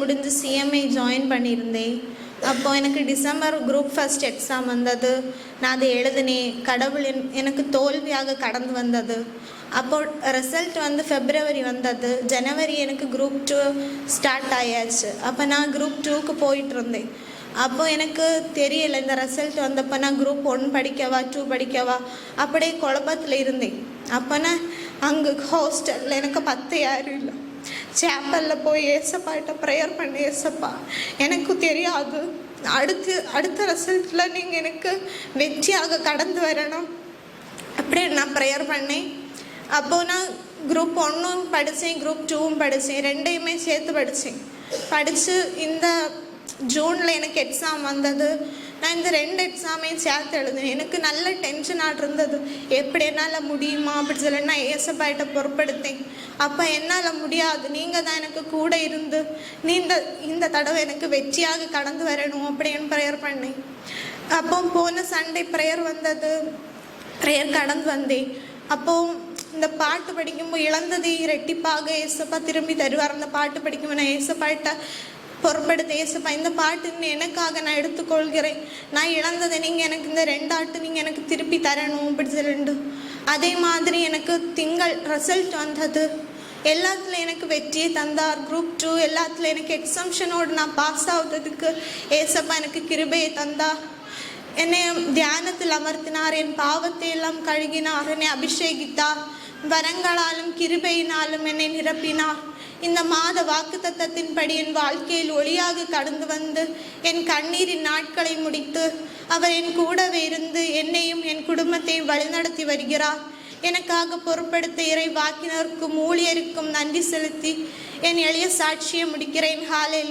முடிஞ்சு சிஎம்ஐ ஜாயின் பண்ணியிருந்தேன். அப்போது எனக்கு டிசம்பர் குரூப் ஃபர்ஸ்ட் எக்ஸாம் வந்தது. நான் அதை எழுதினேன். கடவுள் எனக்கு தோல்வியாக கடந்து வந்தது. அப்போ ரிசல்ட் வந்து ஃபெப்ரவரி வந்தது. ஜனவரி எனக்கு குரூப் டூ ஸ்டார்ட் ஆயாச்சு. அப்போ நான் குரூப் டூக்கு போயிட்டு இருந்தேன் அப்போ எனக்கு தெரியல இந்த ரிசல்ட் வந்தப்போ நான் குரூப் ஒன் படிக்கவா டூ படிக்கவா? அப்படியே குழப்பத்தில் இருந்தேன். அப்போ நான் அங்கே ஹாஸ்டலில் எனக்கு பத்து யாரும் இல்லை. சேப்பலில் போய் ஏசப்பாட்ட ப்ரேயர் பண்ணி ஏசப்பா. எனக்கு தெரியாது. அடுத்து அடுத்த ரிசல்ட்டில் நீங்கள் எனக்கு வெற்றியாக கடந்து வரணும். அப்படின்னு நான் ப்ரேயர் பண்ணேன். அப்போது நான் குரூப் ஒன்றும் படித்தேன் குரூப் டூவும் படித்தேன் ரெண்டையுமே சேர்த்து படித்தேன் படித்து இந்த ஜூனில் எனக்கு எக்ஸாம் வந்தது. நான் இந்த ரெண்டு எக்ஸாமையும் சேர்த்து எழுதினேன். எனக்கு நல்ல டென்ஷனாக இருந்தது. எப்படி என்னால் முடியுமா அப்படி சொல்லி நான் ஏசப்பாயிட்ட பொறுப்படுத்தேன் அப்போ என்னால் முடியாது. நீங்கள் தான் எனக்கு கூட இருந்து நீ இந்த இந்த தடவை எனக்கு வெற்றியாக கடந்து வரணும் அப்படின்னு ப்ரேயர் பண்ணேன். அப்போ போன சண்டே ப்ரேயர் வந்தது. ப்ரேயர் கடந்து வந்தேன். அப்போ இந்த பாட்டு படிக்கும்போது இழந்ததே இரட்டிப்பாக ஏசப்பா திரும்பி தருவார். அந்த பாட்டு படிக்கும்போது நான் ஏசப்பாட்ட பொறுப்படுத்த ஏசப்பா இந்த பாட்டு எனக்காக நான் எடுத்துக்கொள்கிறேன். நான் இழந்ததை நீங்கள் எனக்கு இந்த ரெண்டாட்டு நீங்கள் எனக்கு திருப்பி தரணும் அப்படி ரெண்டு அதே மாதிரி எனக்கு திங்கள் ரிசல்ட் வந்தது. எல்லாத்துல எனக்கு வெற்றியை தந்தார் குரூப் டூ எல்லாத்துல எனக்கு எக்ஸம்ஷனோடு நான் பாஸ் ஆகுறதுக்கு ஏசப்பா எனக்கு கிருபையை தந்தார் என்னை தியானத்தில் அமர்த்தினார் என் பாவத்தை எல்லாம் கழுகினார் என்னை அபிஷேகித்தார். வரங்களாலும் கிருபையினாலும் என்னை நிரப்பினார். இந்த மாத வாக்குத்தத்தத்தின்படி என் வாழ்க்கையில் ஒளியாக கடந்து வந்து என் கண்ணீரின் நாட்களை முடித்து அவர் என் கூடவே இருந்து என்னையும் என் குடும்பத்தையும் வழிநடத்தி வருகிறார். எனக்காக பொறுப்படுத்த இறை வாக்கினருக்கும் ஊழியருக்கும் நன்றி செலுத்தி என் எளிய சாட்சியை முடிக்கிறேன். ஹாலே